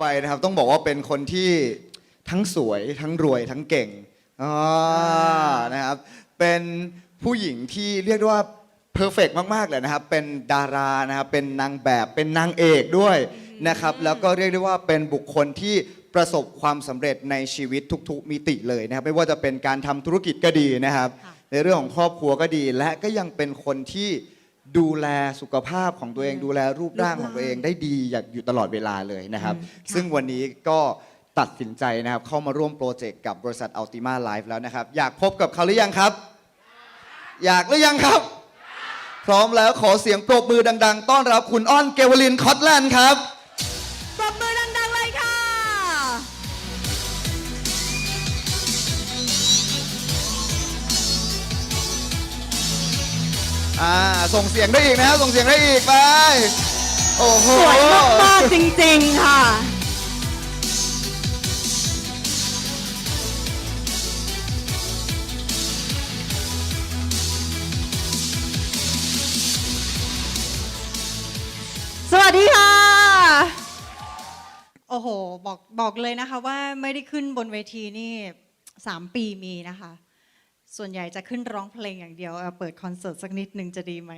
ไปนะครับต้องบอกว่าเป็นคนที่ทั้งสวยทั้งรวยทั้งเก่งอ่านะครับเป็นผู้หญิงที่เรียกได้ว่าเพอร์เฟกมากๆเลยนะครับ เป็นดารานะครับเป็นนางแบบเป็นนางเอกด้วยนะครับ แล้วก็เรียกได้ว่าเป็นบุคคลที่ประสบความสำเร็จในชีวิตทุก ๆ มิติเลยนะครับ ไม่ว่าจะเป็นการทำธุรกิจก็ดีนะครับค่ะในเรื่องของครอบครัวก็ดี และก็ยังเป็นคนที่ ดูแลสุขภาพของตัวเอง ดูแลรูปร่างของตัวเองได้ดีอย่างอยู่ตลอดเวลาเลยนะครับอืมค่ะซึ่งวันนี้ก็ตัดสินใจนะครับ เข้ามาร่วมโปรเจกต์กับบริษัท Ultima Life แล้วนะครับ อยากพบกับเขาหรือยังครับ อยากหรือยังครับ พร้อมแล้วขอเสียงปรบมือดัง ๆ ต้อนรับคุณอ้อนเกวลินคอตแลนด์ครับ อ่าส่งเสียงได้อีกนะครับส่งเสียงได้อีกไปโอ้โหสวยมากๆจริงๆค่ะสวัสดีค่ะ โอ้โห บอกบอกเลยนะคะว่าไม่ได้ขึ้นบนเวทีนี่สามปีมีนะคะ ส่วนใหญ่จะขึ้นร้องเพลงอย่างเดียวเอ่อเปิดคอนเสิร์ตสักนิดหนึ่งจะดีไหม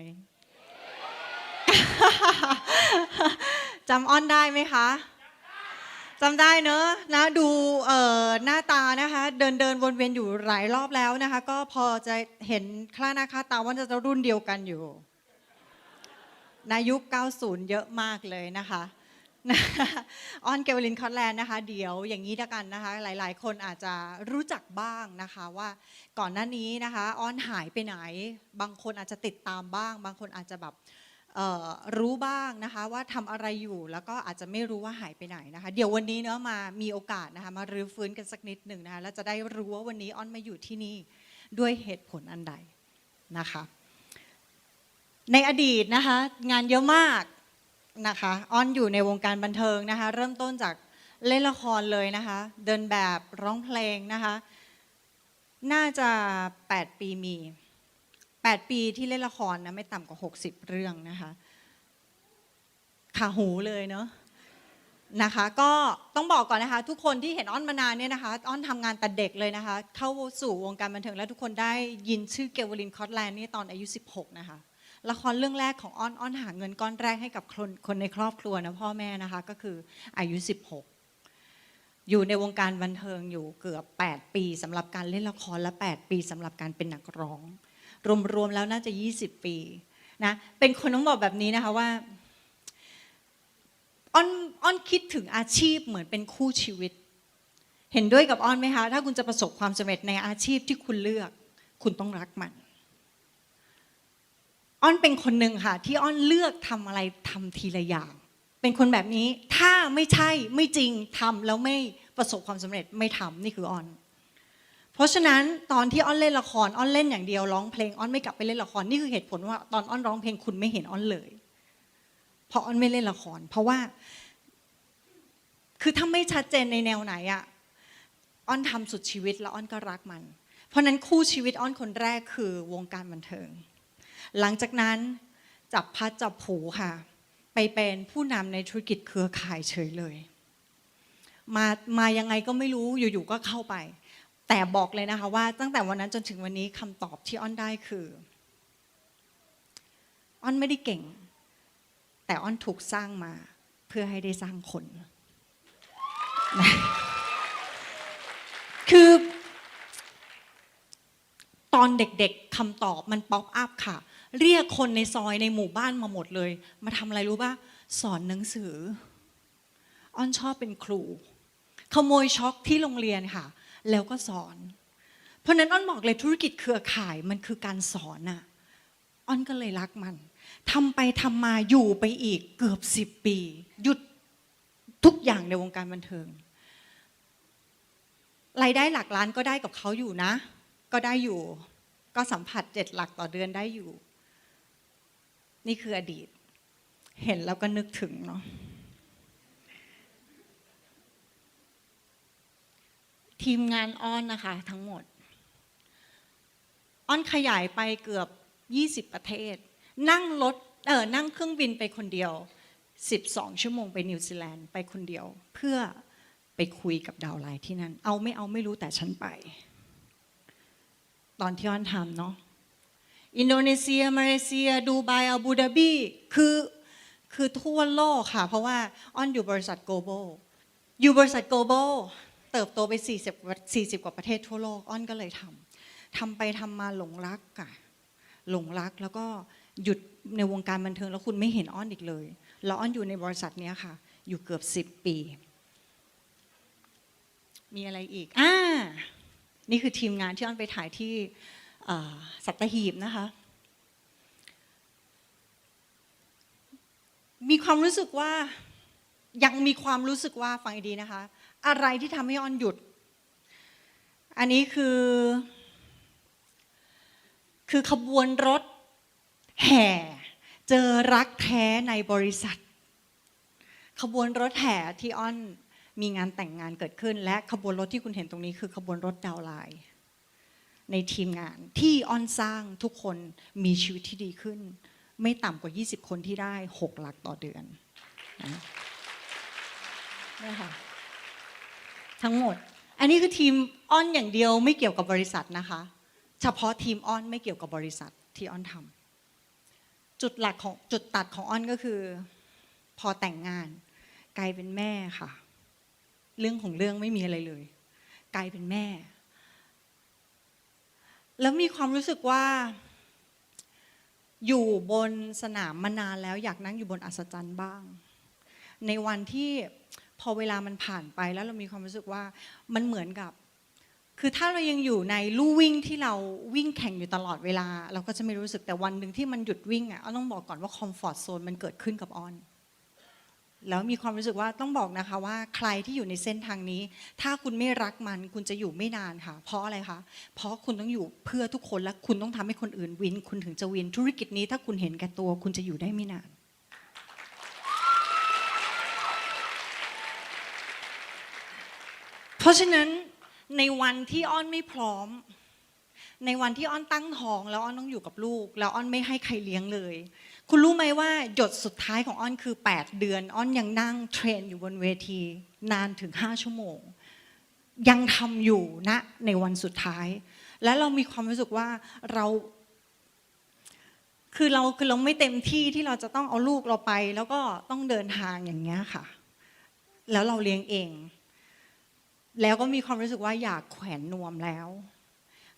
จำอ้อนได้ไหมคะจำได้เนอะนะดูเออหน้าตานะคะ เดินเดินวนเวียนอยู่หลายรอบแล้วนะคะ ก็พอจะเห็นคล้าหน้าค่าตาว่าจะรุ่นเดียวกันอยู่ในยุค 90 เยอะมากเลยนะคะ ออนเกวลินคอตแลนด์นะคะ เดี๋ยวอย่างนี้ละกันนะคะ หลายๆ คนอาจจะรู้จักบ้างนะคะว่าก่อนหน้านี้นะคะออนหายไปไหน บางคนอาจจะติดตามบ้าง บางคนอาจจะแบบรู้บ้างนะคะว่าทำอะไรอยู่แล้วก็อาจจะไม่รู้ว่าหายไปไหนนะคะ เดี๋ยววันนี้เนาะมามีโอกาสนะคะมารื้อฟื้นกันสักนิดหนึ่งนะคะแล้วจะได้รู้ว่าวันนี้ออนมาอยู่ที่นี่ด้วยเหตุผลอันใดนะคะ ในอดีตนะคะงานเยอะมาก นะคะออนอยู่ในวงการบันเทิงนะคะ เริ่มต้นจากเล่นละครเลยนะคะ เดินแบบร้องเพลงนะคะ น่าจะ 8 ปีมี 8 ปีที่เล่นละครนะไม่ต่ำกว่า 60 เรื่องนะคะขาหูเลยเนาะนะคะก็ต้องบอกก่อนนะคะ ทุกคนที่เห็นอ้อนมานานเนี่ยนะคะอ้อนทำงานแต่เด็กเลยนะคะ เข้าสู่วงการบันเทิงแล้วทุกคนได้ยินชื่อเกวลินคอตแลนด์นี่ตอนอายุ 16 นะคะ ละครเรื่องแรกของอ้อนอ้อนหาเงินก้อนแรกให้กับคนคนในครอบครัวนะพ่อแม่นะคะก็คืออายุ 16 อยู่ในวงการบันเทิงอยู่เกือบ 8 ปีสำหรับการเล่นละครและ 8 ปีสำหรับการเป็นนักร้อง รวมๆแล้วน่าจะ 20 ปีนะเป็นคนต้องบอกแบบนี้นะคะว่าอ้อนอ้อนคิดถึงอาชีพเหมือนเป็นคู่ชีวิต เห็นด้วยกับอ้อนไหมคะ ถ้าคุณจะประสบความสำเร็จในอาชีพที่คุณเลือก คุณต้องรักมัน อ้อนเป็นคนหนึ่งค่ะ ที่อ้อนเลือกทำอะไรทำทีละอย่าง เป็นคนแบบนี้ถ้าไม่ใช่ไม่จริงทำแล้วไม่ประสบความสำเร็จไม่ทำนี่คืออ้อน เพราะฉะนั้นตอนที่อ้อนเล่นละครอ้อนเล่นอย่างเดียวร้องเพลงอ้อนไม่กลับไปเล่นละครนี่คือเหตุผลว่าตอนอ้อนร้องเพลงคุณไม่เห็นอ้อนเลยเพราะอ้อนไม่เล่นละคร เพราะว่า คือถ้าไม่ชัดเจนในแนวไหนอะอ้อนทำสุดชีวิตแล้วอ้อนก็รักมัน เพราะนั้นคู่ชีวิตอ้อนคนแรกคือวงการบันเทิง หลังจากนั้นจับพัดจับผูค่ะ ไปเป็นผู้นำในธุรกิจเครือข่ายเฉยเลย มามายังไงก็ไม่รู้อยู่ๆก็เข้าไป แต่บอกเลยนะคะว่าตั้งแต่วันนั้นจนถึงวันนี้คำตอบที่อ้อนได้คืออ้อนไม่ได้เก่ง แต่อ้อนถูกสร้างมาเพื่อให้ได้สร้างคน คือ ตอนเด็กๆคำตอบมันป๊อปอัพค่ะ เรียกคนในซอยในหมู่บ้านมาหมดเลย มาทำอะไรรู้ป่ะสอนหนังสือ อ้อนชอบเป็นครู ขโมยช็อกที่โรงเรียนค่ะ แล้วก็สอน เพราะฉะนั้นอ้อนบอกเลยธุรกิจเครือข่ายมันคือการสอนน่ะอ้อนก็เลยรักมันทำไปทำมาอยู่ไปอีกเกือบสิบปี หยุดทุกอย่างในวงการบันเทิงรายได้หลักล้านก็ได้กับเขาอยู่นะ ก็ได้อยู่ ก็สัมผัสเจ็ดหลักต่อเดือนได้อยู่ นี่คืออดีต เห็นแล้วก็นึกถึงเนาะทีมงานอ้อนนะคะ ทั้งหมด อ้อนขยายไปเกือบ 20 ประเทศ นั่งรถเออนั่งเครื่องบินไปคนเดียว 12 ชั่วโมงไปนิวซีแลนด์ไปคนเดียว เพื่อไปคุยกับดาวไลน์ที่นั่น เอาไม่เอาไม่รู้แต่ฉันไป ตอนที่อ้อนทำเนาะ อินโดนีเซีย มาเลเซีย ดูไบอาบูดาบีคือคือทั่วโลกค่ะ เพราะว่าอ้อนอยู่บริษัท global อยู่บริษัท global เติบโตไป 40 40 กว่าประเทศทั่วโลก อ้อนก็เลยทำทำไปทำมาหลงรักอะหลงรักแล้วก็หยุดในวงการบันเทิงแล้วคุณไม่เห็นอ้อนอีกเลย แล้วอ้อนอยู่ในบริษัทนี้ค่ะ อยู่เกือบ 10 ปี มีอะไรอีกอ่านี่คือทีมงานที่อ้อนไปถ่ายที่ สัตหีบนะคะ มีความรู้สึกว่ายังมีความรู้สึกว่าฟังให้ดีนะคะ อะไรที่ทำให้ออนหยุด อันนี้คือ คือขบวนรถแห่เจอรักแท้ในบริษัท ขบวนรถแห่ที่ออนมีงานแต่งงานเกิดขึ้น และขบวนรถที่คุณเห็นตรงนี้คือขบวนรถดาวไลน์ ในทีมงานที่อ้อนสร้างทุกคนมีชีวิตที่ดีขึ้น ไม่ต่ำกว่า 20 คนที่ได้ 6 หลักต่อเดือนนะนี่ค่ะทั้งหมด อันนี้คือทีมอ้อนอย่างเดียวไม่เกี่ยวกับบริษัทนะคะ เฉพาะทีมอ้อนไม่เกี่ยวกับบริษัทที่อ้อนทำจุดหลักของจุดตัดของอ้อนก็คือ พอแต่งงาน กลายเป็นแม่ค่ะ เรื่องของเรื่องไม่มีอะไรเลย กลายเป็นแม่ แล้วมีความรู้สึกว่า อยู่บนสนามมานานแล้ว อยากนั่งอยู่บนอัศจรรย์บ้าง ในวันที่พอเวลามันผ่านไปแล้วเรามีความรู้สึกว่ามันเหมือนกับ คือถ้าเรายังอยู่ในลู่วิ่งที่เราวิ่งแข่งอยู่ตลอดเวลา เราก็จะไม่รู้สึกแต่วันหนึ่งที่มันหยุดวิ่งอะอ้อนต้องบอกก่อนว่าคอมฟอร์ทโซนมันเกิดขึ้นกับอ้อน แล้วมีความรู้สึกว่าต้องบอกนะคะว่าใครที่อยู่ในเส้นทางนี้ ถ้าคุณไม่รักมันคุณจะอยู่ไม่นานค่ะ เพราะอะไรคะเพราะคุณต้องอยู่เพื่อทุกคนและคุณต้องทำให้คนอื่นวิน คุณถึงจะวินธุรกิจนี้ ถ้าคุณเห็นแก่ตัว คุณจะอยู่ได้ไม่นาน เพราะฉะนั้นในวันที่อ้อนไม่พร้อม ในวันที่อ้อนตั้งท้อง แล้วอ้อนต้องอยู่กับลูก แล้วอ้อนไม่ให้ใครเลี้ยงเลย คุณรู้ไหมว่าหยดสุดท้ายของอ้อนคือ 8 เดือน อ้อนยังนั่งเทรนอยู่บนเวที นานถึง 5 ชั่วโมง ยังทำอยู่ณในวันสุดท้าย และเรามีความรู้สึกว่าเราคือเราคือเราไม่เต็มที่ที่เราจะต้องเอาลูกเราไป แล้วก็ต้องเดินทางอย่างเงี้ยค่ะ แล้วเราเลี้ยงเอง แล้วก็มีความรู้สึกว่าอยากแขวนนวมแล้ว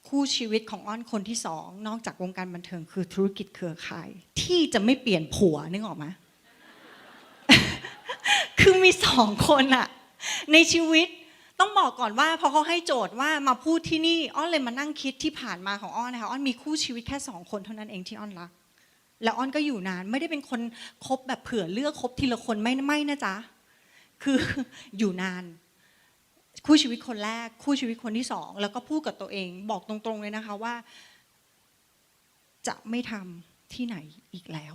คู่ชีวิตของอ้อนคนที่สองนอกจากวงการบันเทิงคือธุรกิจเครือข่าย ที่จะไม่เปลี่ยนผัวนึกออกไหมคือมีสองคนอะในชีวิตต้องบอกก่อนว่าพอเขาให้โจทย์ว่ามาพูดที่นี่อ้อนเลยมานั่งคิดที่ผ่านมาของอ้อนนะคะอ้อนมีคู่ชีวิตแค่สองคนเท่านั้นเองที่อ้อนรัก แล้วอ้อนก็อยู่นานไม่ได้เป็นคนคบแบบเผื่อเลือกคบทีละคนไม่ไม่นะจ๊ะคืออยู่นาน คู่ชีวิตคนแรก คู่ชีวิตคนที่สอง แล้วก็พูดกับตัวเองบอกตรงๆเลยนะคะว่า จะไม่ทำที่ไหนอีกแล้ว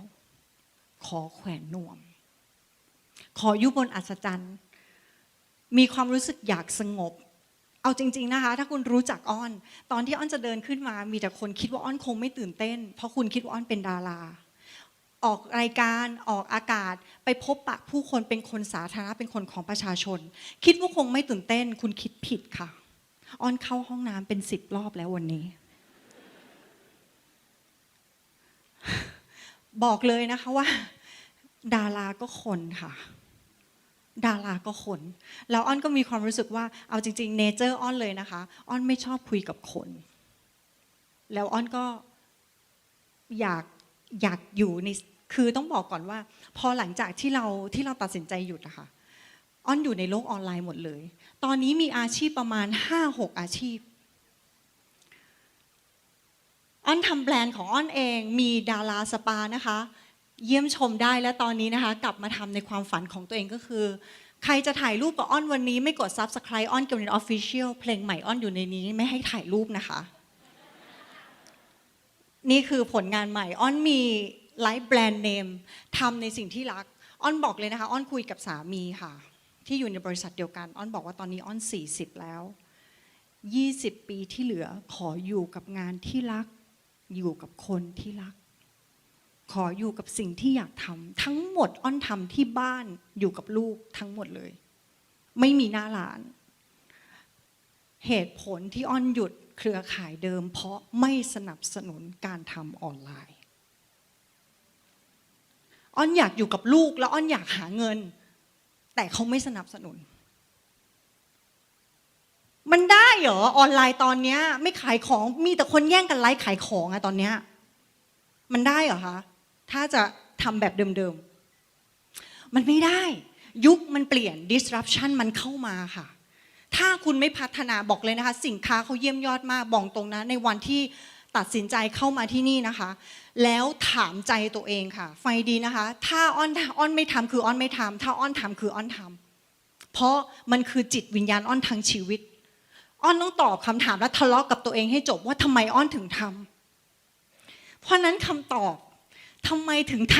ขอแขวนนวม ขออยู่บนอัศจรรย์ มีความรู้สึกอยากสงบ เอาจริง ๆนะคะ ถ้าคุณรู้จักอ้อน ตอนที่อ้อนจะเดินขึ้นมา มีแต่คนคิดว่าอ้อนคงไม่ตื่นเต้น เพราะคุณคิดว่าอ้อนเป็นดารา ออกรายการออกอากาศ ไปพบปะผู้คนเป็นคนสาธารณะเป็นคนของประชาชน คิดว่าคงไม่ตื่นเต้น คุณคิดผิดค่ะอ้อนเข้าห้องน้ำเป็นสิบรอบแล้ววันนี้ บอกเลยนะคะว่า ดาราก็คนค่ะ ดาราก็คน แล้วอ้อนก็มีความรู้สึกว่าเอาจริงๆเนเจอร์อ้อนเลยนะคะอ้อนไม่ชอบคุยกับคน แล้วอ้อนก็อยาก อยากอยู่ในคือต้องบอกก่อนว่า พอหลังจากที่เราที่เราตัดสินใจหยุดอะค่ะอ้อนอยู่ในโลกออนไลน์หมดเลย ตอนนี้มีอาชีพประมาณ5-6อาชีพอ้อนทำแบรนด์ของอ้อนเองมีดาราสปานะคะ เยี่ยมชมได้และตอนนี้นะคะ กลับมาทำในความฝันของตัวเองก็คือ ใครจะถ่ายรูปกับอ้อนวันนี้ไม่กด Subscribe อ้อนเกมเนออฟฟิเชียลเพลงใหม่อ้อนอยู่ในนี้ไม่ให้ถ่ายรูปนะคะ นี่คือผลงานใหม่ อ้อนมีไลฟ์แบรนด์เนมทำในสิ่งที่รัก อ้อนบอกเลยนะคะ อ้อนคุยกับสามีค่ะ ที่อยู่ในบริษัทเดียวกัน อ้อนบอกว่าตอนนี้อ้อน 40 แล้ว 20 ปีที่เหลือขออยู่กับงานที่รัก อยู่กับคนที่รัก ขออยู่กับสิ่งที่อยากทำทั้งหมดอ้อนทำที่บ้านอยู่กับลูกทั้งหมดเลย ไม่มีหน้าร้าน เหตุผลที่อ้อนหยุด เครือข่ายเดิม เพราะไม่สนับสนุนการทำออนไลน์ อ้อนอยากอยู่กับลูกแล้วอ้อนอยากหาเงิน แต่เขาไม่สนับสนุน มันได้เหรอออนไลน์ตอนนี้ไม่ขายของมีแต่คนแย่งกันไลฟ์ขายของอะตอนนี้มันได้เหรอคะถ้าจะทำแบบเดิมๆมันไม่ได้ ยุคมันเปลี่ยน disruption มันเข้ามาค่ะ ถ้าคุณไม่พัฒนาบอกเลยนะคะ สินค้าเขาเยี่ยมยอดมากบอกตรงนะในวันที่ตัดสินใจเข้ามาที่นี่นะคะ แล้วถามใจตัวเองค่ะ ไฟดีนะคะ ถ้าอ้อนอ้อนไม่ทำคืออ้อนไม่ทำถ้าอ้อนทำคืออ้อนทำเพราะมันคือจิตวิญญาณอ้อนทางชีวิต อ้อนต้องตอบคำถามและทะเลาะกับตัวเองให้จบว่าทำไมอ้อนถึงทำเพราะนั้นคำตอบทำไมถึงท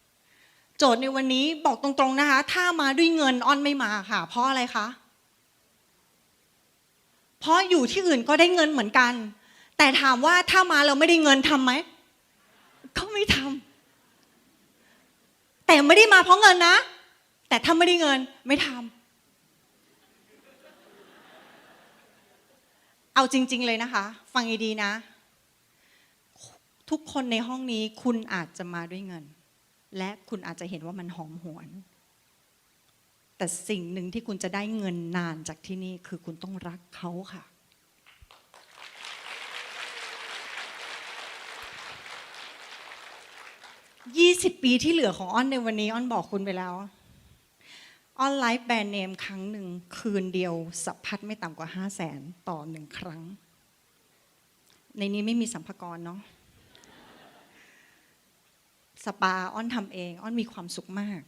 ำโจทย์ในวันนี้บอกตรงๆนะคะ ถ้ามาด้วยเงินอ้อนไม่มาค่ะ เพราะอะไรคะเพราะอยู่ที่อื่นก็ได้เงินเหมือนกัน แต่ถามว่าถ้ามาเราไม่ได้เงินทำไหมก็ไม่ทำแต่ไม่ได้มาเพราะเงินนะ แต่ถ้าไม่ได้เงินไม่ทำเอาจริง ๆเลยนะคะ ฟังดีๆนะ ทุกคนในห้องนี้คุณอาจจะมาด้วยเงิน และคุณอาจจะเห็นว่ามันหอมหวน แต่สิ่งหนึ่งที่คุณจะได้เงินนานจากที่นี่คือคุณต้องรักเขาค่ะ 20 ปีที่เหลือของอ้อนในวันนี้อ้อนบอกคุณไปแล้วออนไลฟ์แบรนด์เนมครั้งหนึ่งคืนเดียวสัพพัดไม่ต่ำกว่า 5 0 0แสนต่อหนึ่งครั้ง ในนี้ไม่มีสัมภากรเนาะสปาอ้อนทำเอง อ้อนมีความสุขมาก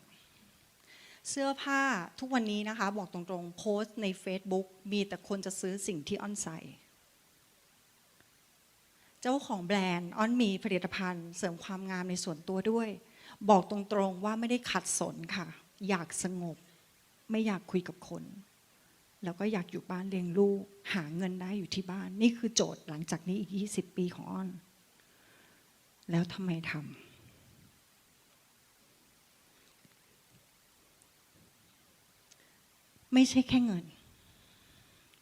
เสื้อผ้าทุกวันนี้นะคะ บอกตรงๆ โพสต์ใน Facebook มีแต่คนจะซื้อสิ่งที่อ้อนใส่ เจ้าของแบรนด์อ้อนมีผลิตภัณฑ์เสริมความงามในส่วนตัวด้วย บอกตรงๆว่าไม่ได้ขัดสนค่ะ อยากสงบ ไม่อยากคุยกับคน แล้วก็อยากอยู่บ้านเลี้ยงลูก หาเงินได้อยู่ที่บ้าน นี่คือโจทย์หลังจากนี้อีก 20 ปีของอ้อน แล้วทำไมทำ ไม่ใช่แค่เงิน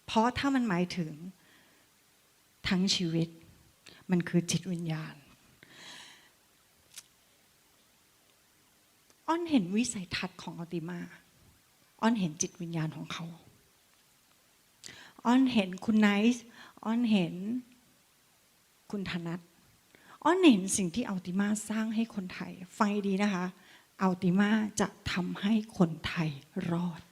เพราะถ้ามันหมายถึงทั้งชีวิต มันคือจิตวิญญาณ อ้อนเห็นวิสัยทัศน์ของอัลติมา อ้อนเห็นจิตวิญญาณของเขา อ้อนเห็นคุณไนซ์อ้อนเห็นคุณธนัทอ้อนเห็นสิ่งที่อัลติมาสร้างให้คนไทย ฟังดีนะคะอัลติมาจะทำให้คนไทยรอด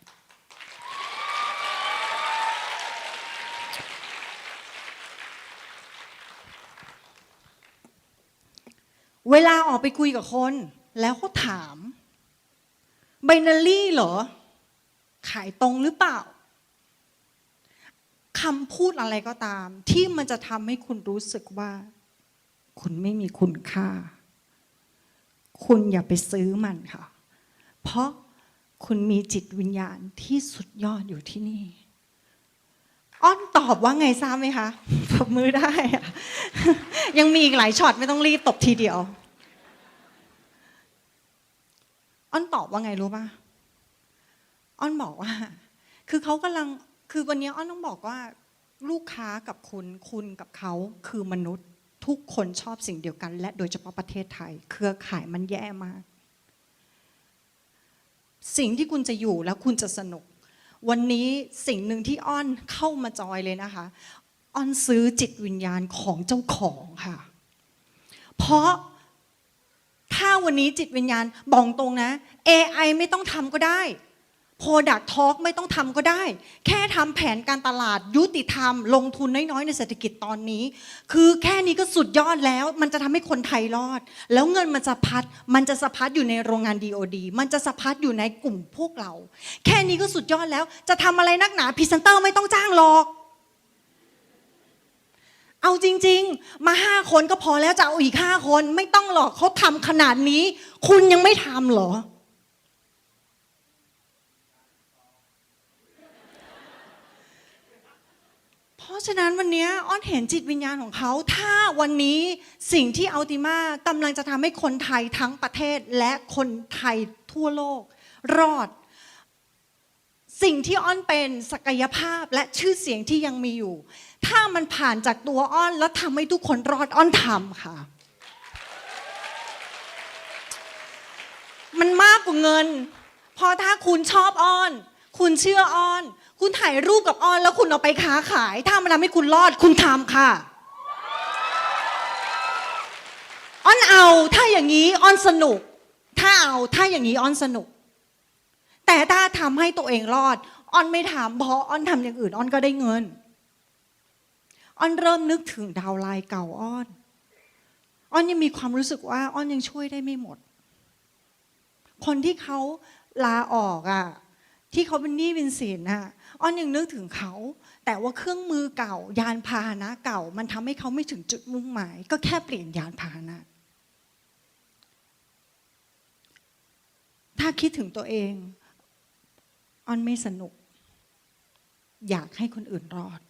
เวลาออกไปคุยกับคน แล้วเขาถามไบนารี่เหรอ ขายตรงหรือเปล่าคำพูดอะไรก็ตาม ที่มันจะทำให้คุณรู้สึกว่า คุณไม่มีคุณค่า คุณอย่าไปซื้อมันค่ะ เพราะคุณมีจิตวิญญาณที่สุดยอดอยู่ที่นี่ อ้อนตอบว่าไงทราบไหมคะปรบมือได้ ยังมีอีกหลายช็อตไม่ต้องรีบตบทีเดียว อ้อนตอบว่าไงรู้ป่ะอ้อนบอกว่า คือเขากำลังคือวันนี้อ้อนต้องบอกว่า ลูกค้ากับคุณคุณกับเขาคือมนุษย์ทุกคนชอบสิ่งเดียวกัน และโดยเฉพาะประเทศไทย เครือข่ายมันแย่มาก สิ่งที่คุณจะอยู่แล้วคุณจะสนุก วันนี้สิ่งหนึ่งที่อ้อนเข้ามาจอยเลยนะคะอ้อนซื้อจิตวิญญาณของเจ้าของค่ะ เพราะ ถ้าวันนี้จิตวิญญาณบอกตรงนะ AI ไม่ต้องทำก็ได้ Product Talk ไม่ต้องทำก็ได้ แค่ทำแผนการตลาดยุติธรรม ลงทุนน้อยๆ ในเศรษฐกิจตอนนี้ คือแค่นี้ก็สุดยอดแล้ว มันจะทำให้คนไทยรอด แล้วเงินมันจะพัด มันจะสะพัดอยู่ในโรงงาน DOD มันจะสะพัดอยู่ในกลุ่มพวกเรา แค่นี้ก็สุดยอดแล้ว จะทำอะไรนักหนาพรีเซนเตอร์ไม่ต้องจ้างหรอก เอาจริง ๆ มาห้าคนก็พอแล้วจะเอาอีกห้าคนไม่ต้องหรอกเขาทำขนาดนี้ คุณยังไม่ทำเหรอ เพราะฉะนั้นวันนี้อ้อนเห็นจิตวิญญาณของเขา ถ้าวันนี้สิ่งที่อัลติมากำลังจะทำให้คนไทยทั้งประเทศและคนไทยทั่วโลก รอด สิ่งที่อ้อนเป็นศักยภาพและชื่อเสียงที่ยังมีอยู่ ถ้ามันผ่านจากตัวอ้อนแล้วทำให้ทุกคนรอดอ้อนทำค่ะ มันมากกว่าเงิน เพราะถ้าคุณชอบอ้อน คุณเชื่ออ้อน คุณถ่ายรูปกับอ้อน แล้วคุณเอาไปค้าขาย ถ้ามันทำให้คุณรอดคุณทำค่ะอ้อนเอาถ้าอย่างนี้อ้อนสนุก ถ้าเอาถ้าอย่างนี้อ้อนสนุก แต่ถ้าทำให้ตัวเองรอดอ้อนไม่ทำเพราะอ้อนทำอย่างอื่นอ้อนก็ได้เงินอ้อนเริ่มนึกถึงดาวไลน์เก่าอ้อนอ้อนยังมีความรู้สึกว่าอ้อนยังช่วยได้ไม่หมด คนที่เขาลาออกอะ่ะที่เขาเป็นหนี้เป็นสินอะอ้อนยังนึกถึงเขา แต่ว่าเครื่องมือเก่า ยานพาหนะเก่า มันทำให้เขาไม่ถึงจุดมุ่งหมาย ก็แค่เปลี่ยนยานพาหนะถ้าคิดถึงตัวเอง อนไม่สนุก อยากให้คนอื่นรอด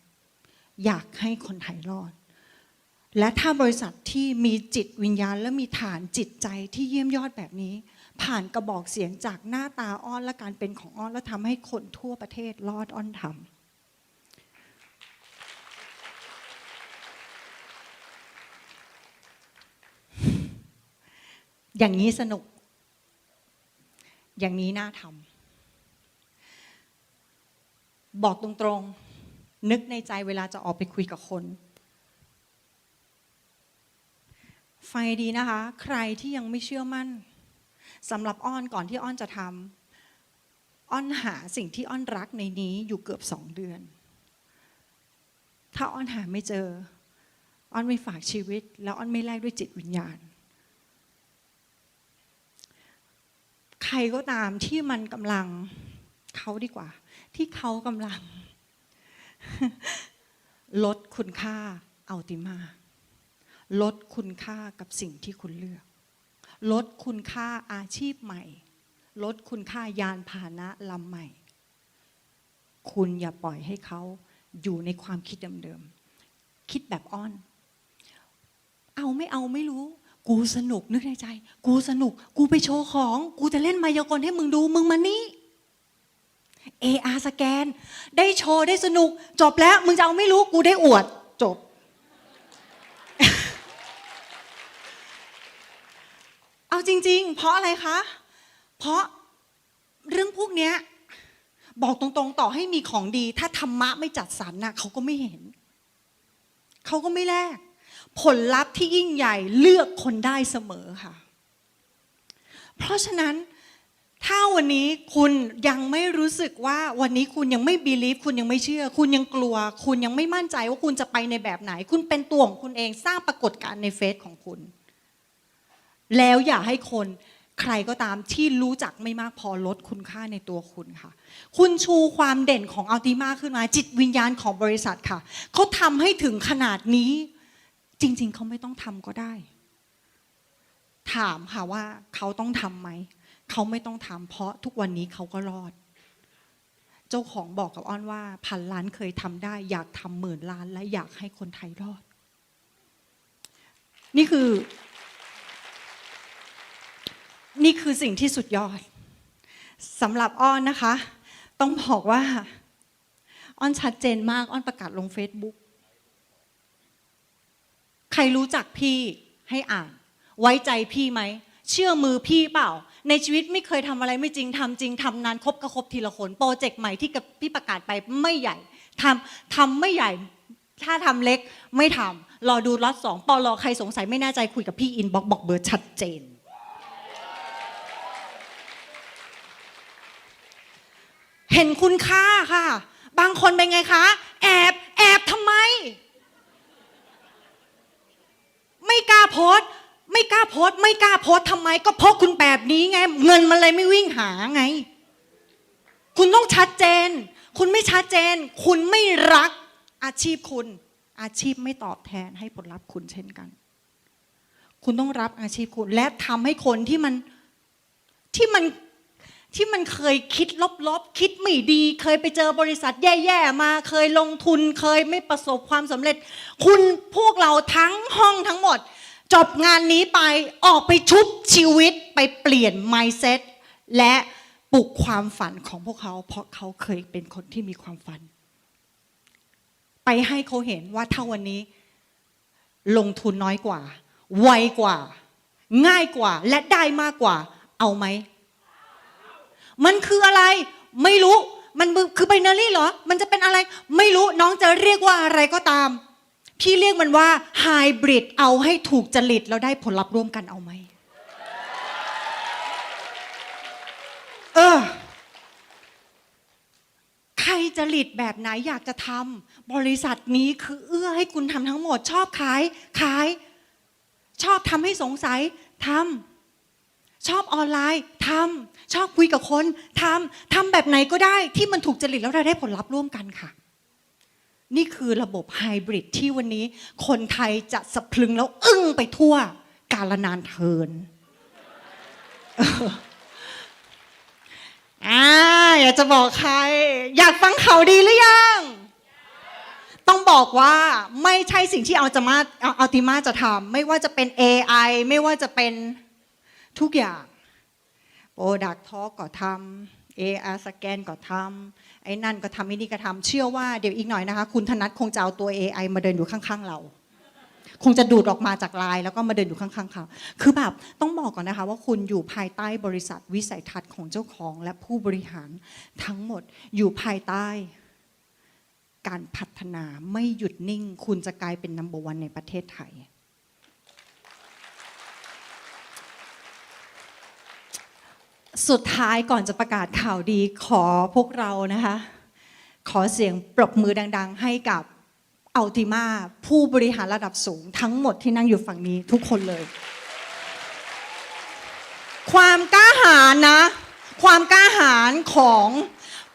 อยากให้คนไทยรอด และถ้าบริษัทที่มีจิตวิญญาณ และมีฐานจิตใจที่เยี่ยมยอดแบบนี้ ผ่านกระบอกเสียงจากหน้าตาอ้อนและการเป็นของอ้อน แล้วทำให้คนทั่วประเทศรอดอ้อนทำอย่างนี้สนุก อย่างนี้น่าทำ บอกตรงๆ นึกในใจเวลาจะออกไปคุยกับคนฟังดีนะคะ ใครที่ยังไม่เชื่อมั่นสำหรับอ้อนก่อนที่อ้อนจะทำอ้อนหาสิ่งที่อ้อนรักในนี้อยู่เกือบสองเดือน ถ้าอ้อนหาไม่เจอ อ้อนไม่ฝากชีวิต แล้วอ้อนไม่แลกด้วยจิตวิญญาณ ใครก็ตามที่มันกำลังเขาดีกว่า ที่เขากำลัง ลดคุณค่าอัลติมา ลดคุณค่ากับสิ่งที่คุณเลือก ลดคุณค่าอาชีพใหม่ ลดคุณค่ายานพาหนะลำใหม่ คุณอย่าปล่อยให้เขาอยู่ในความคิดเดิมๆ คิดแบบอ้อน เอาไม่เอาไม่รู้ กูสนุกนึกในใจ กูสนุก กูไปโชว์ของ กูจะเล่นมายากลให้มึงดูมึงมานี่ AR สแกน ได้โชว์ได้สนุก จบแล้ว มึงจะเอาไม่รู้กูได้อวด จบ เอาจริง ๆ เพราะอะไรคะ เพราะเรื่องพวกเนี้ยบอกตรงๆ ต่อให้มีของดี ถ้าธรรมะไม่จัดสรรนะเขาก็ไม่เห็น เขาก็ไม่แลกผลลัพธ์ที่ยิ่งใหญ่เลือกคนได้เสมอค่ะ เพราะฉะนั้น ถ้าวันนี้คุณยังไม่รู้สึกว่าวันนี้คุณยังไม่บีลีฟคุณยังไม่เชื่อ คุณยังกลัว คุณยังไม่มั่นใจว่าคุณจะไปในแบบไหน คุณเป็นตัวของคุณเองสร้างปรากฏการณ์ในเฟซของคุณ แล้วอย่าให้คนใครก็ตามที่รู้จักไม่มากพอลดคุณค่าในตัวคุณค่ะ คุณชูความเด่นของอัลติมาขึ้นมาจิตวิญญาณของบริษัทค่ะเขาทำให้ถึงขนาดนี้ จริง ๆเขาไม่ต้องทำก็ได้ ถามค่ะว่าเขาต้องทำไหม เขาไม่ต้องทำเพราะทุกวันนี้เขาก็รอด เจ้าของบอกกับอ้อนว่าพันล้านเคยทำได้ อยากทำหมื่นล้านและอยากให้คนไทยรอด นี่คือ นี่คือสิ่งที่สุดยอดสำหรับอ้อนนะคะ ต้องบอกว่า อ้อนชัดเจนมาก อ้อนประกาศลง Facebook ใครรู้จักพี่ให้อ่าน ไว้ใจพี่ไหม เชื่อมือพี่เปล่า ในชีวิตไม่เคยทำอะไรไม่จริงทำจริงทำนานครบก็ครบทีละคนโปรเจกต์ใหม่ที่กับพี่ประกาศไปไม่ใหญ่ทำทำไม่ใหญ่ ถ้าทำเล็กไม่ทำรอดูล็อตสองปอรอใครสงสัยไม่แน่ใจคุยกับพี่อินบอกบอกเบอร์ชัดเจน เห็นคุณค่าค่ะ บางคนเป็นไงคะ แอบแอบทำไม ไม่กล้าโพสต์ ไม่กล้าโพสต์ไม่กล้าโพสต์ทำไม ก็เพราะคุณแบบนี้ไง เงินมันเลยไม่วิ่งหาไง คุณต้องชัดเจน คุณไม่ชัดเจน คุณไม่รักอาชีพคุณ อาชีพไม่ตอบแทนให้ผลลัพธ์คุณเช่นกัน คุณต้องรับอาชีพคุณ และทำให้คนที่มันที่มันที่มันเคยคิดลบๆ คิดไม่ดี เคยไปเจอบริษัทแย่ๆมา เคยลงทุน เคยไม่ประสบความสำเร็จ คุณพวกเราทั้งห้องทั้งหมด จบงานนี้ไปออกไปชุบชีวิตไปเปลี่ยน mindset และปลุกความฝันของพวกเขา เพราะเขาเคยเป็นคนที่มีความฝัน ไปให้เขาเห็นว่าถ้าวันนี้ ลงทุนน้อยกว่า ไวกว่า ง่ายกว่า และได้มากกว่า เอาไหม มันคืออะไร ไม่รู้มันคือไบนารี่เหรอ มันจะเป็นอะไร ไม่รู้น้องจะเรียกว่าอะไรก็ตาม พี่เรียกมันว่าไฮบริดเอาให้ถูกจริตแล้วได้ผลลัพธ์ร่วมกันเอาไหมเออ ใครจริตแบบไหนอยากจะทำบริษัทนี้คือเอื้อให้คุณทำทั้งหมด ชอบขายขาย ชอบทำให้สงสัยทำชอบออนไลน์ทำชอบคุยกับคนทำทำแบบไหนก็ได้ที่มันถูกจริตแล้วเราได้ผลลัพธ์ร่วมกันค่ะ นี่คือระบบไฮบริดที่วันนี้คนไทยจะสะพรึงแล้วอึ้งไปทั่วกาลนานเทินอ่าอยากจะบอกใคร อยากฟังข่าวดีหรือยัง ต้องบอกว่าไม่ใช่สิ่งที่เอาจะมาเอาอัลติมาจะทำไม่ว่าจะเป็น AI ไม่ว่าจะเป็นทุกอย่างโปรดักทอก็ทำ AR สแกนก็ทำ ไอ้นั่นก็ทำไอ้นี่ก็ทำเชื่อว่าเดี๋ยวอีกหน่อยนะคะ คุณธนัทคงจะเอาตัว AI มาเดินอยู่ข้างๆเรา คงจะดูดออกมาจากไลน์แล้วก็มาเดินอยู่ข้างๆเขาคือแบบต้องบอกก่อนนะคะว่าคุณอยู่ภายใต้บริษัทวิสัยทัศน์ของเจ้าของและผู้บริหารทั้งหมดอยู่ภายใต้การพัฒนาไม่หยุดนิ่ง คุณจะกลายเป็นนัมเบอร์วันในประเทศไทย สุดท้ายก่อนจะประกาศข่าวดีขอพวกเรานะคะ ขอเสียงปรบมือดัง ๆ ให้กับอัลติมาผู้บริหารระดับสูง ทั้งหมดที่นั่งอยู่ฝั่งนี้ทุกคนเลย ความกล้าหาญนะ ความกล้าหาญของ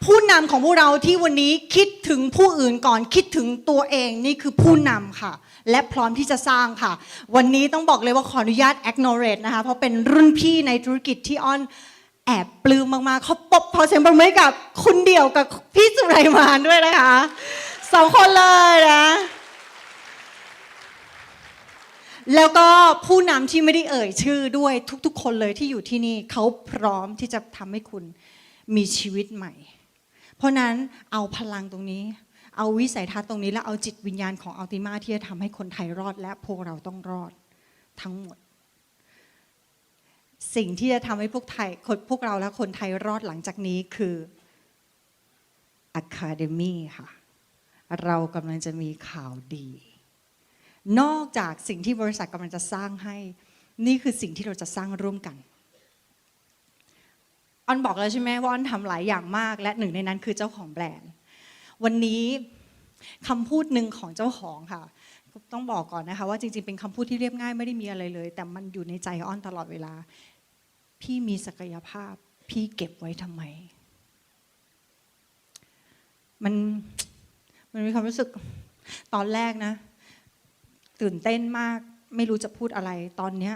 ผู้นำของพวกเราที่วันนี้คิดถึงผู้อื่นก่อนคิดถึงตัวเองนี่คือผู้นำค่ะ และพร้อมที่จะสร้างค่ะ วันนี้ต้องบอกเลยว่าขออนุญาต acknowledge นะคะเพราะเป็นรุ่นพี่ในธุรกิจที่อ้อน แอบปลื้มมากๆเขาปบพอเสียงปรบมือกับคุณเดี่ยวกับพี่สุไรมานด้วยนะคะสองคนเลยนะ แล้วก็ผู้นำที่ไม่ได้เอ่ยชื่อด้วยทุกๆ คนเลยที่อยู่ที่นี่เขาพร้อมที่จะทำให้คุณมีชีวิตใหม่ เพราะนั้นเอาพลังตรงนี้ เอาวิสัยทัศน์ตรงนี้ แล้วเอาจิตวิญญาณของอัลติมาที่จะทำให้คนไทยรอด และพวกเราต้องรอดทั้งหมด สิ่งที่จะทำให้พวกไทยคนพวกเราและคนไทยรอดหลังจากนี้คือ Academy ค่ะ เรากำลังจะมีข่าวดี นอกจากสิ่งที่บริษัทกำลังจะสร้างให้ นี่คือสิ่งที่เราจะสร้างร่วมกันออนบอกแล้วใช่ไหมว่าออนทำหลายอย่างมาก และหนึ่งในนั้นคือเจ้าของแบรนด์ วันนี้คำพูดหนึ่งของเจ้าของค่ะ ต้องบอกก่อนนะคะว่าจริงๆ เป็นคำพูดที่เรียบง่ายไม่ได้มีอะไรเลย แต่มันอยู่ในใจอ้อนตลอดเวลา พี่มีศักยภาพ พี่เก็บไว้ทำไม มันมันมีความรู้สึกตอนแรกนะ ตื่นเต้นมากไม่รู้จะพูดอะไร ตอนเนี้ย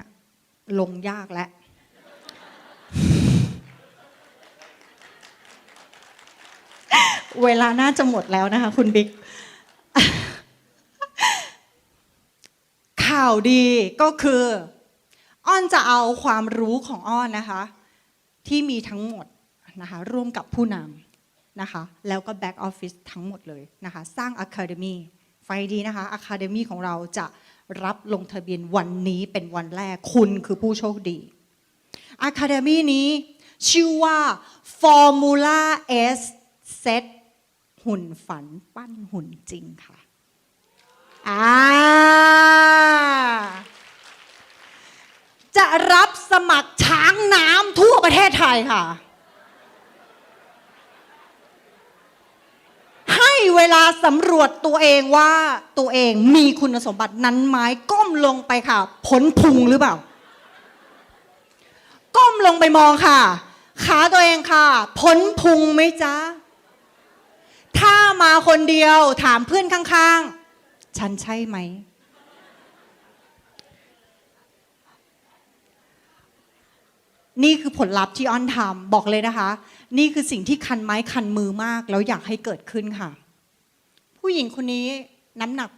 ลงยากแล้วเวลาน่าจะหมดแล้วนะคะ คุณบิ๊ก ข่าวดีก็คือ อ้อนจะเอาความรู้ของอ้อนนะคะ ที่มีทั้งหมดนะคะร่วมกับผู้นำนะคะแล้วก็แบ็กออฟฟิศทั้งหมดเลยนะคะสร้าง Academy ไฟดีนะคะ Academy ของเราจะรับลงทะเบียนวันนี้เป็นวันแรกคุณคือผู้โชคดี Academy นี้ชื่อว่า Formula S Set หุ่นฝันปั้นหุ่นจริงค่ะอ่า จะรับสมัครช้างน้ำทั่วประเทศไทยค่ะ ให้เวลาสำรวจตัวเองว่าตัวเองมีคุณสมบัตินั้นไหมก้มลงไปค่ะ ผลพุงหรือเปล่า ก้มลงไปมองค่ะ ขาตัวเองค่ะพ้นพุงไหมจ๊ะ ถ้ามาคนเดียวถามเพื่อนข้างๆ ฉันใช่ไหม นี่คือผลลัพธ์ที่อ้อนทำบอกเลยนะคะ นี่คือสิ่งที่คันไม้คันมือมาก แล้วอยากให้เกิดขึ้นค่ะ ผู้หญิงคนนี้น้ำหนัก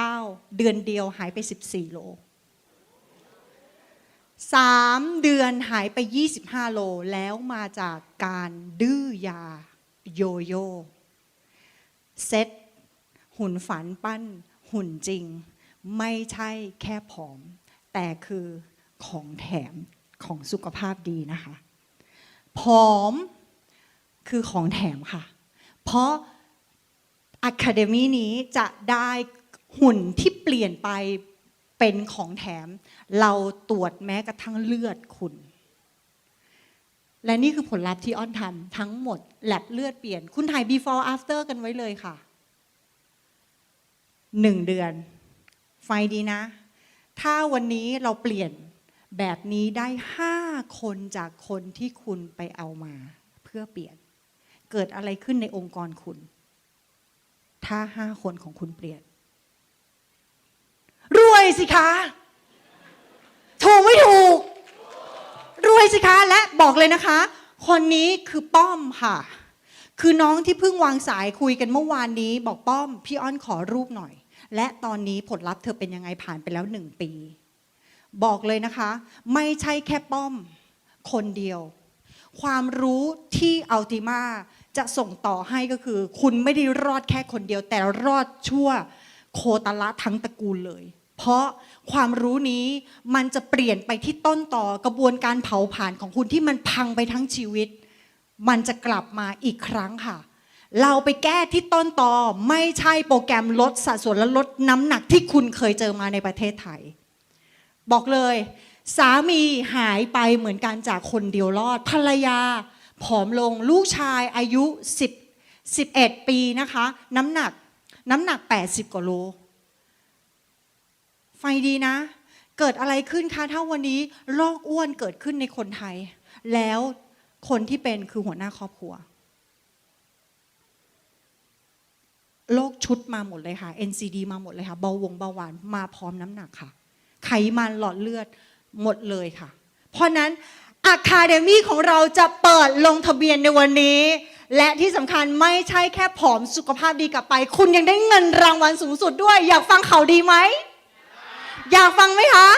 89 เดือนเดียวหายไป 14 โล 3 เดือนหายไป 25 โล แล้วมาจากการดื้อยา โยโย่เซ็ตหุ่นฝันปั้น หุ่นจริง ไม่ใช่แค่ผอม แต่คือของแถม ของสุขภาพดีนะคะผอมคือของแถมค่ะ เพราะ Academy นี้จะได้หุ่นที่เปลี่ยนไปเป็นของแถม เราตรวจแม้กระทั่งเลือดคุณ และนี่คือผลลัพธ์ที่อ้อนทำทั้งหมดแลบเลือดเปลี่ยน คุณถ่าย before after กันไว้เลยค่ะหนึ่งเดือน ไฟดีนะ ถ้าวันนี้เราเปลี่ยน แบบนี้ได้ห้าคนจากคนที่คุณไปเอามา เพื่อเปลี่ยน เกิดอะไรขึ้นในองค์กรคุณ ถ้าห้าคนของคุณเปลี่ยน รวยสิคะ ถูกไม่ถูก รวยสิคะ และบอกเลยนะคะ คนนี้คือป้อมค่ะ คือน้องที่เพิ่งวางสายคุยกันเมื่อวานนี้ บอกป้อม พี่อ้อนขอรูปหน่อย และตอนนี้ผลลัพธ์เธอเป็นยังไงผ่านไปแล้วหนึ่งปี บอกเลยนะคะ ไม่ใช่แค่ป้อมคนเดียว ความรู้ที่อัลติมาจะส่งต่อให้ก็คือ คุณไม่ได้รอดแค่คนเดียว แต่รอดชั่วโคตละทั้งตระกูลเลย เพราะความรู้นี้มันจะเปลี่ยนไปที่ต้นต่อกระบวนการเผาผลาญของคุณที่มันพังไปทั้งชีวิต มันจะกลับมาอีกครั้งค่ะ เราไปแก้ที่ต้นต่อไม่ใช่โปรแกรมลดสัดส่วนและลดน้ำหนักที่คุณเคยเจอมาในประเทศไทย บอกเลย สามีหายไปเหมือนกันจากคนเดียวรอด ภรรยา ผอมลงลูกชายอายุ 10 11 ปีนะคะ น้ำหนักน้ำหนัก 80กว่าโล ไฟดีนะ เกิดอะไรขึ้นคะถ้าวันนี้โรคอ้วนเกิดขึ้นในคนไทย แล้วคนที่เป็นคือหัวหน้าครอบครัวโรคชุดมาหมดเลยค่ะ NCD มาหมดเลยค่ะ เบาหวงเบาหวานมาพร้อมน้ำหนักค่ะ ไขมันหลอดเลือดหมดเลยค่ะ เพราะนั้นอะคาเดมี่ของเราจะเปิดลงทะเบียนในวันนี้ และที่สำคัญไม่ใช่แค่ผอมสุขภาพดีกลับไป คุณยังได้เงินรางวัลสูงสุดด้วย อยากฟังข่าวดีไหม อยากฟังไหมคะ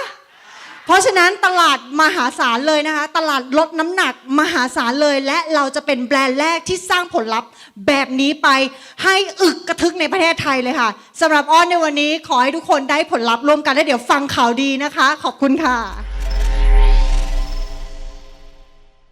เพราะฉะนั้นตลาดมหาศาลเลยนะคะ ตลาดลดน้ำหนักมหาศาลเลย และเราจะเป็นแบรนด์แรกที่สร้างผลลัพธ์แบบนี้ไป ให้อึกกระทึกในประเทศไทยเลยค่ะสำหรับอ้อนในวันนี้ขอให้ทุกคนได้ผลลัพธ์ร่วมกันและเดี๋ยวฟังข่าวดีนะคะ ขอบคุณค่ะ